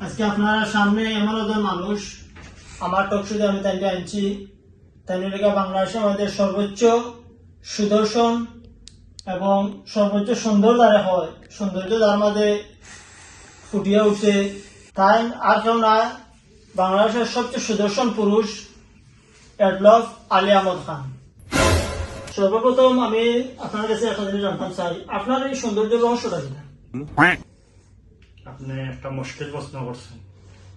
আজকে আপনারা সামনে এমন একজন মানুষ আমার টকশুতে আমি তাইকে আনছি তাই লেখা বাংলাদেশে আমাদের সর্বোচ্চ সুদর্শন এবং সর্বোচ্চ সুন্দর যারা হয় সৌন্দর্য যার মাঝে ফুটিয়ে উঠে তাই আর কেউ না বাংলাদেশের সবচেয়ে সুদর্শন পুরুষ এডলফ আলী আহমদ খান। সর্বপ্রথম আমি আপনার কাছে একটা জিনিস জানতাম চাই আপনার এই সৌন্দর্য রহস্যটা কিনা আপনি একটা মুশকিল প্রশ্ন করছেন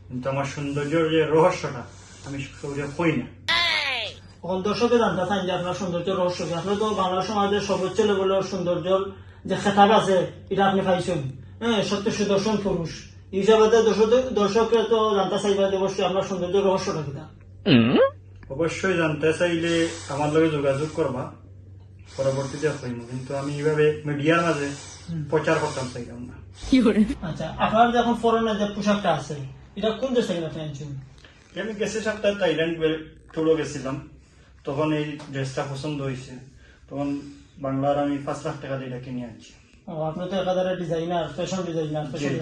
কিন্তু আমার সৌন্দর্যের যে রহস্যটা আমি কাউকে কই না। এখন দর্শকে জানতে চান যে আপনার সৌন্দর্য রহস্য কি? আপনি তো বাংলা সমাজের সর্বোচ্চ লেভেলের সৌন্দর্য যে খেতাব আছে এটা আপনি পাইছেন। হ্যাঁ সত্য সুদর্শন পুরুষ। হিসাবে দর্শকরা তো জানতে চাইবে যে অবশ্যই আপনার সৌন্দর্য রহস্যটা কিনা অবশ্যই জানতে চাইলে আমার লগে যোগাযোগ করবা। পরবর্তীতে হইব কিন্তু আমি এইভাবে মিডিয়ার মাঝে প্রচার করতাম চাইলাম না। আচ্ছা আপনার যখন ফরেনের যে পোশাকটা আছে এটা কোন দেশ থেকে আপনি আনছেন? আমি গেছে সপ্তাহে থাইল্যান্ড টুরও গেছিলাম। তখন এই ড্রেসটা পছন্দ হয়েছে। তখন বাংলার আমি পাঁচ লাখ টাকা দিয়ে কিনে আনছি। আপনি তো একাধারে ডিজাইনার ফ্যাশন ডিজাইনার ফ্যাশন।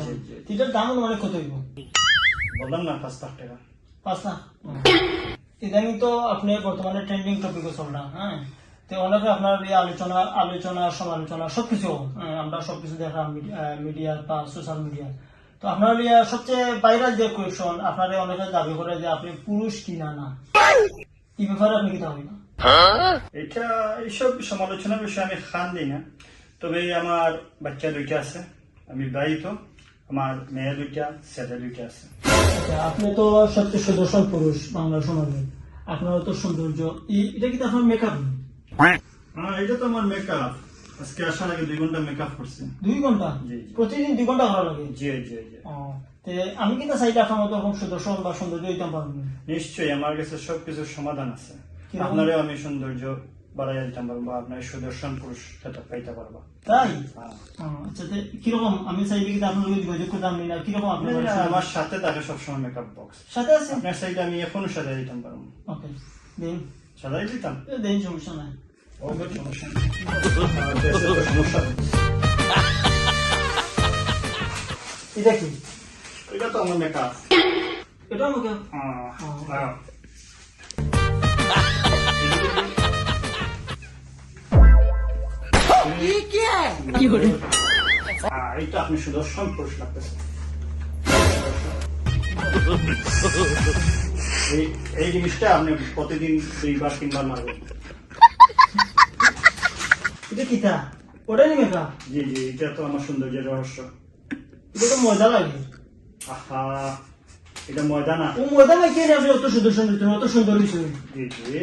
এটার দাম মানে কত হইব? বললাম না পাঁচ লাখ টাকা। পাঁচ লাখ? ইদানিং তো আপনি বর্তমানে ট্রেন্ডিং চলনা হ্যাঁ? তো অনেকে আপনার এই আলোচনা আলোচনা সমালোচনা সবকিছু হ্যাঁ, আমরা সবকিছু দেখলাম মিডিয়া বা সোশ্যাল মিডিয়া তো আপনার ইয়া সবচেয়ে বাইরের যে কোয়েশন আপনার অনেকে দাবি করে যে আপনি পুরুষ কিনা না। এই ব্যাপারে আপনি কি দাবি না এটা এইসব সমালোচনার বিষয়ে আমি খান দিই না। তবে আমার বাচ্চা দুইটা আছে আমি বিবাহিত। আমার মেয়ে দুইটা ছেলে দুইটা আছে। আচ্ছা, আপনি তো সবচেয়ে সুদর্শন পুরুষ বাংলা সমাজে আপনার তো সৌন্দর্য। এটা কিন্তু আপনার মেকআপ হ্যাঁ এটা তো আমার মেকআপ আজকে আসার আগে দুই ঘণ্টা মেকআপ করছি। দুই ঘণ্টা। প্রতিদিন দুই ঘণ্টা ভালো লাগে? জি জি জি। আমি কিন্তু চাইলে আপনার মতো এরকম সুদর্শন বা সৌন্দর্য দিতাম পারব। না। নিশ্চয়ই আমার কাছে সবকিছুর সমাধান আছে? আপনারও আমি সৌন্দর্য বাড়াই দিতে পারব আপনার সুদর্শন পুরুষ সেটা পাইতে পারবা। তাই? হ্যাঁ। আচ্ছা কীরকম? আমি চাইলে কিন্তু আপনার লোক যোগাযোগ করতাম না কীরকম আপনার? আমার সাথে থাকে সবসময় মেকআপ বক্স সাথে আছে? আপনার সাইডে আমি এখনও সাজাই দিতাম পারব ওকে দিন। সাজাই দিতাম? দিন সমস্যা নাই। ও, সমস্যা সমস্যা এটা কি? এটা তো আমার মেকআপ এটা আমাকে? হ্যাঁ। আহ, এইটা আপনি সুদর্শন পুরুষ এই- জিনিসটা আপনি প্রতিদিন দুইবার তিনবার মারবেন এটা কিতা ওটাই নি মেকআপ জি জি এটা তো আমার সৌন্দর্যের রহস্য এটা তো মজা লাগে আহা এটা ময়দা না ও মজা লাগে কেন আপনি অত সুদর্শন অত সুন্দর বিষয় জি জি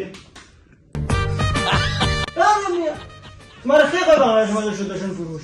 তোমার কে কয় বাংলাদেশ সমাজের সুদর্শন পুরুষ